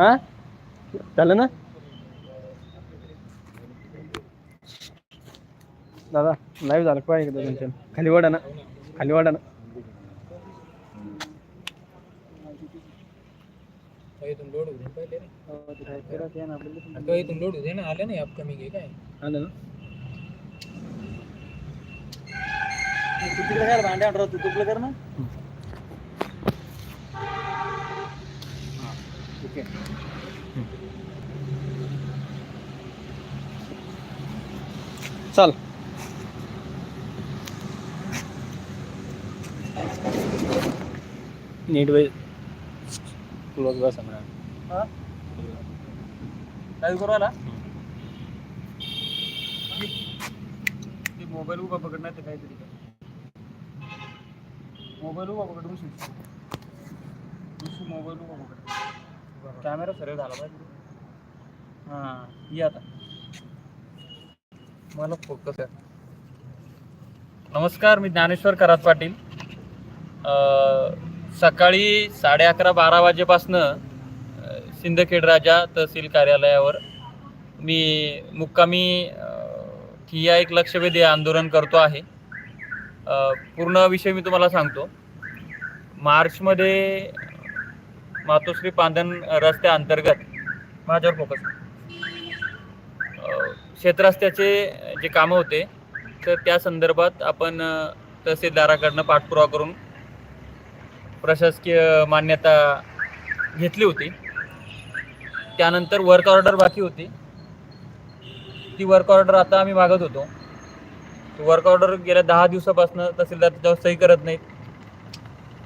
हा? झालं ना? दादा लाईव्ह झालं काय एकदा तुमच्या खाली वाडा ना खाली वाडा ना. इथून लोड होते पहिले. रे इथून लोड होते ना आले नाही अपकमिंग आहे काय? आलं ना. भांडे ऑर्डर होते तुपलं कर ना. ओके चाल. नीट वे क्लोज बस म्हणा काय करू आला मोबाईल उभा पकडणार ते काहीतरी मोबाईल उभा पकड ऋषी ऋषी मोबाईल उभा पकड. कॅमेरा सरळ झाला पाहिजे. हां ये आता. मला फोकस आहे. नमस्कार मी ज्ञानेश्वर करात पाटील. सकाळी साडे अकरा बारा वाजेपासनं सिंदखेड राजा तहसील कार्यालयावर मी मुक्कामी ठिया एक लक्षवेधी आंदोलन करतो आहे. पूर्ण विषय मी तुम्हाला सांगतो. मार्चमध्ये मातोश्री पांधन रस्त्या अंतर्गत माझ्यावर फोकस. अ, जे कामं होते तर त्या संदर्भात आपण तहसीलदाराकडनं पाठपुरावा करून प्रशासकीय मान्यता घेतली होती. त्यानंतर वर्क ऑर्डर बाकी होती. ती वर्क ऑर्डर आता आम्ही मागत होतो. वर्क ऑर्डर गेल्या दहा दिवसापासून तहसीलदार त्याच्यावर सही करत नाहीत.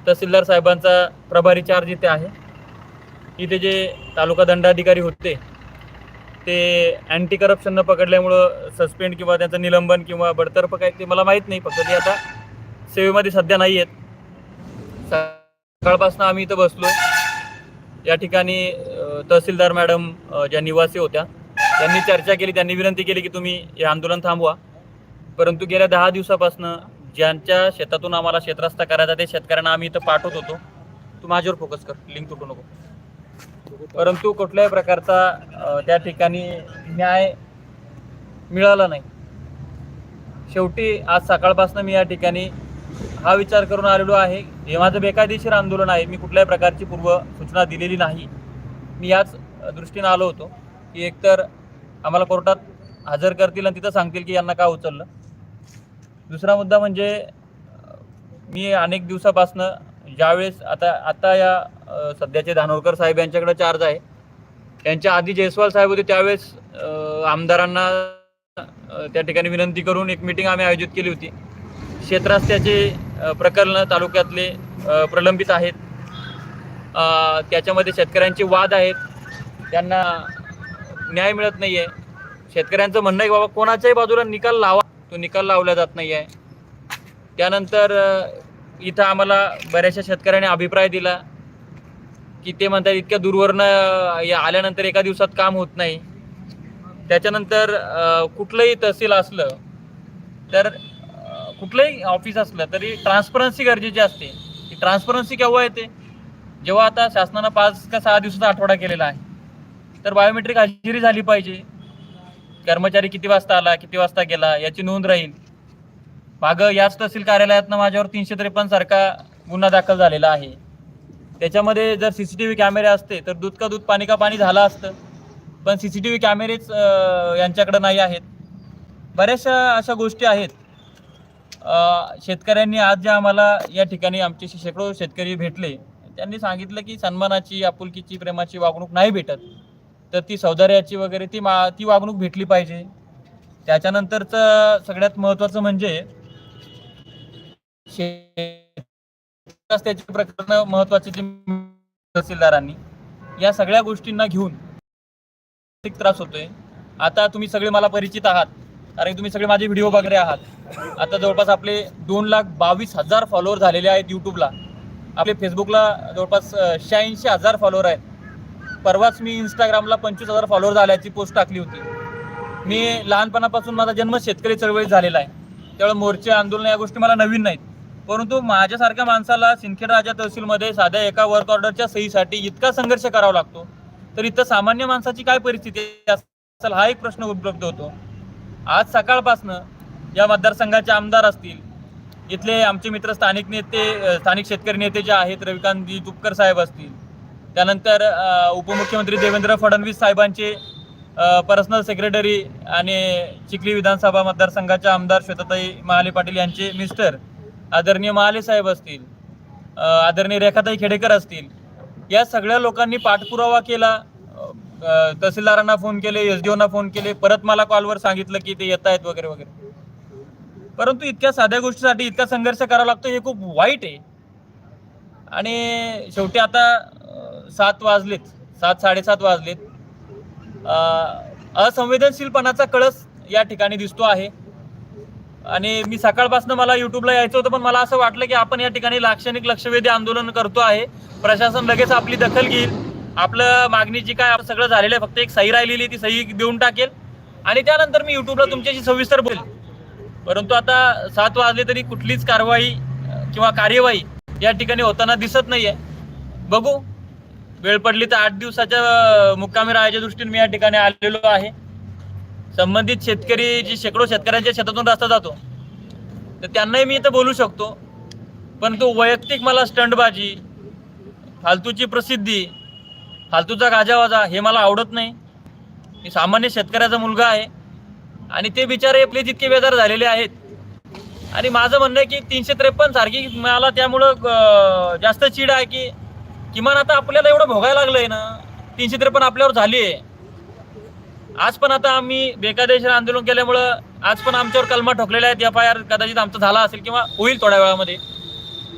तहसीलदार साहेबांचा प्रभारी चार्ज इथे आहे. इथे जे तालुका दंडाधिकारी होते ते अँटी करप्शन न पकडल्यामुळं सस्पेंड किंवा त्यांचं निलंबन किंवा बडतर्फ काय ते मला माहीत नाही. फक्त ते आता सेवेमध्ये सध्या नाही आहेत. सकाळपासून आम्ही इथं बसलो या ठिकाणी तहसीलदार मॅडम ज्या निवासी होत्या त्यांनी चर्चा केली त्यांनी विनंती केली की तुम्ही हे आंदोलन थांबवा. परंतु गेल्या दहा दिवसापासून ज्यांच्या शेतातून आम्हाला शेतरस्ता करायचा ते शेतकऱ्यांना आम्ही इथं पाठवत होतो. तू माझ्यावर फोकस कर. लिंक तुटू नको. परंतु कुठल्याही प्रकारचा त्या ठिकाणी न्याय मिळाला नाही. शेवटी आज सकाळपासून मी या ठिकाणी हा विचार करून आलेलो आहे. हे माझं बेकायदेशीर आंदोलन आहे. मी कुठल्याही प्रकारची पूर्व सूचना दिलेली नाही. मी याच दृष्टीने आलो होतो की एकतर आम्हाला कोर्टात हजर करतील आणि तिथं सांगतील की यांना का उचललं. दुसरा मुद्दा म्हणजे मी अनेक दिवसापासनं ज्यावेळेस आता आता या सध्याचे धानोरकर साहेब यांच्याकडे चार्ज आहे. त्यांच्या आधी जयस्वाल साहेब होते त्यावेळेस आमदारांना त्या ठिकाणी विनंती करून एक मिटिंग आम्ही आयोजित केली होती. क्षेत्रास्त्याचे अ, प्रकरणं तालुक्यातले प्रलंबित आहेत. त्याच्यामध्ये शेतकऱ्यांचे वाद आहेत. त्यांना न्याय मिळत नाही आहे शेतकऱ्यांचं म्हणणं आहे की बाबा कोणाच्याही बाजूला निकाल लावा. तो निकाल लावला जात नाही आहे त्यानंतर इथं आम्हाला बऱ्याचशा शेतकऱ्यांनी अभिप्राय दिला की ते म्हणतात इतक्या दूरवरनं या आल्यानंतर एका दिवसात काम होत नाही. त्याच्यानंतर कुठलंही तहसील असलं तर कुठलंही ऑफिस असलं तरी ट्रान्सपरन्सी गरजेची असते. ती ट्रान्सपरन्सी केव्हा येते? जेव्हा आता शासनानं पाच का सहा दिवसाचा आठवडा केलेला आहे तर बायोमेट्रिक हजेरी झाली पाहिजे. कर्मचारी किती वाजता आला किती वाजता गेला याची नोंद राहील. माग याच तहसील कार्यालयातनं माझ्यावर तीनशे त्रेपन्न सारखा गुन्हा दाखल झालेला आहे. त्याच्यामध्ये जर सी सी टी व्ही कॅमेरे असते तर दूध का दूध पाणी का पाणी झालं असतं. पण सी सी टी व्ही कॅमेरेच यांच्याकडं नाही आहेत. बऱ्याचशा अशा गोष्टी आहेत. शेतकऱ्यांनी आज जे आम्हाला या ठिकाणी आमचे शेकडो शेतकरी भेटले त्यांनी सांगितलं की सन्मानाची आपुलकीची प्रेमाची वागणूक नाही भेटत. तर ती सौंदर्याची वगैरे ती मा ती वागणूक भेटली पाहिजे. त्याच्यानंतरचं सगळ्यात महत्त्वाचं म्हणजे रस्त्याची प्रकरणं महत्त्वाचे तहसीलदारांनी या सगळ्या गोष्टींना घेऊन त्रास होतोय. आता तुम्ही सगळे मला परिचित आहात कारण तुम्ही सगळे माझे व्हिडिओ वगैरे आहात. आता जवळपास आपले दोन लाख बावीस हजार फॉलोअर झालेले आहेत यूट्यूबला आपले फेसबुकला जवळपास शहाऐंशी हजार फॉलोअर आहेत. परवाच मी इंस्टाग्रामला पंचवीस हजार फॉलोअर झाल्याची पोस्ट टाकली होती. मी लहानपणापासून माझा जन्म शेतकरी चळवळीत झालेला आहे. त्यामुळे मोर्चे आंदोलन या गोष्टी मला नवीन नाहीत. परंतु माझ्यासारख्या माणसाला सिंदखेड राजा तहसीलमध्ये साध्या एका वर्क ऑर्डरच्या सहीसाठी इतका संघर्ष करावा लागतो तर इथं सामान्य माणसाची काय परिस्थिती असेल हा एक प्रश्न उपलब्ध होतो. आज सकाळपासनं या मतदारसंघाचे आमदार असतील इथले आमचे मित्र स्थानिक नेते स्थानिक शेतकरी नेते जे आहेत रविकांतजी तुपकर साहेब असतील त्यानंतर उपमुख्यमंत्री देवेंद्र फडणवीस साहेबांचे पर्सनल सेक्रेटरी आणि चिखली विधानसभा मतदारसंघाचे आमदार श्वेताताई महाले पाटील यांचे मिस्टर आदरणीय महाले साहेब असतील आदरणीय रेखाताई खेडेकर असतील या सगळ्या लोकांनी पाठपुरावा केला. तहसीलदारांना फोन केले एस डी ओना फोन केले परत मला कॉलवर सांगितलं की ते येत आहेत वगैरे वगैरे. परंतु इतक्या साध्या गोष्टीसाठी इतका संघर्ष करावा लागतो हे खूप वाईट आहे. आणि शेवटी आता सात वाजलेत सात साडेसात वाजलेत. असंवेदनशीलपणाचा कळस या ठिकाणी दिसतो आहे. आणि मी सकाळपासून मला युट्यूबला यायचं होतं पण मला असं वाटलं की आपण या ठिकाणी लाक्षणिक लक्षवेधी आंदोलन करतो आहे. प्रशासन लगेच आपली दखल घेईल. आपलं मागणी जी काय सगळं झालेलं आहे. फक्त एक सही राहिलेली ती सही देऊन टाकेल. आणि त्यानंतर मी युट्यूबला तुमच्याशी सविस्तर बोल परंतु आता सात वाजले तरी कुठलीच कारवाई किंवा कार्यवाही या ठिकाणी होताना दिसत नाहीये. बघू. वेळ पडली तर आठ दिवसाच्या मुक्कामी राहायच्या दृष्टीने मी या ठिकाणी आलेलो आहे. संबंधित शेतकरी जी शेकडो शेतकऱ्यांच्या शेतातून रस्ता जातो तर त्यांनाही मी इथं बोलू शकतो. पण तो वैयक्तिक मला स्टंटबाजी फालतूची प्रसिद्धी फालतूचा गाजावाजा हे मला आवडत नाही. मी सामान्य शेतकऱ्याचा मुलगा आहे आणि ते बिचारे आपले जितके बेजार झालेले आहेत. आणि माझं म्हणणं आहे की तीनशे त्रेपन्न सारखी मला त्यामुळं जास्त चीड आहे की किमान आता आपल्याला एवढं भोगायला लागलं आहे ना तीनशे त्रेपन्न आपल्यावर झाली आहे आज पण आता आम्ही बेकायदेशीर आंदोलन केल्यामुळं आज पण आमच्यावर कलमा ठोकलेल्या आहेत. एफ आय आर कदाचित आमचा झाला असेल किंवा होईल थोड्या वेळामध्ये.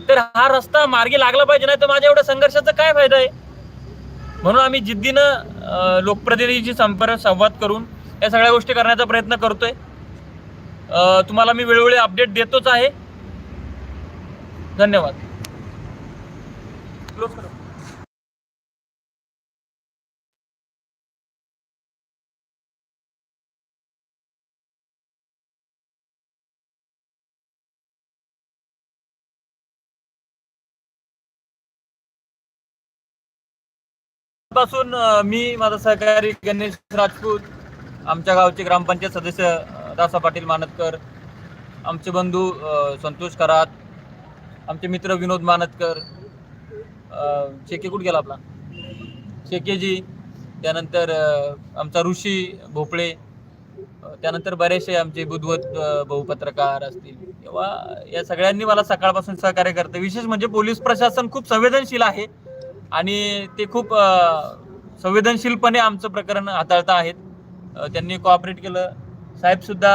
तर हा रस्ता मार्गी लागला पाहिजे नाही तर माझ्या एवढ्या संघर्षाचा काय फायदा आहे? म्हणून आम्ही जिद्दीनं लोकप्रतिनिधीशी संपर्क संवाद करून या सगळ्या गोष्टी करण्याचा प्रयत्न करतोय. तुम्हाला मी वेळोवेळी अपडेट देतोच आहे. धन्यवाद. पासून मी माझा सहकारी गणेश राजपूत आमच्या गावचे ग्रामपंचायत सदस्य दासा पाटील मानतकर आमचे बंधू संतोष करात आमचे मित्र विनोद मानतकर शेके कुठे गेला आपला? शेकेजी त्यानंतर आमचा ऋषी भोपळे त्यानंतर बरेचसे आमचे बुधवत अं, बहुपत्रकार असतील. किंवा या सगळ्यांनी मला सकाळपासून सहकार्य करतं. विशेष म्हणजे पोलीस प्रशासन खूप संवेदनशील आहे. आणि ते खूप संवेदनशीलपणे आमचं प्रकरण हाताळता आहेत. त्यांनी कॉपरेट केलं. साहेबसुद्धा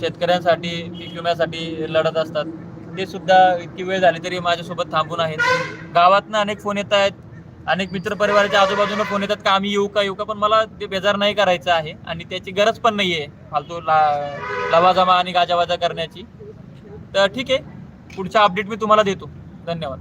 शेतकऱ्यांसाठी पीक विम्यासाठी लढत असतात. ते सुद्धा इतकी वेळ झाली तरी माझ्यासोबत थांबून आहेत. गावातनं अनेक फोन येत आहेत. अनेक मित्र परिवाराच्या आजूबाजूला फोन येतात का आम्ही येऊ का येऊ का? पण मला ते बेजार नाही करायचं आहे आणि त्याची गरज पण नाही आहे फालतू ला लवाजमा आणि गाजावाजा करण्याची. तर ठीक आहे. पुढचा अपडेट मी तुम्हाला देतो. धन्यवाद.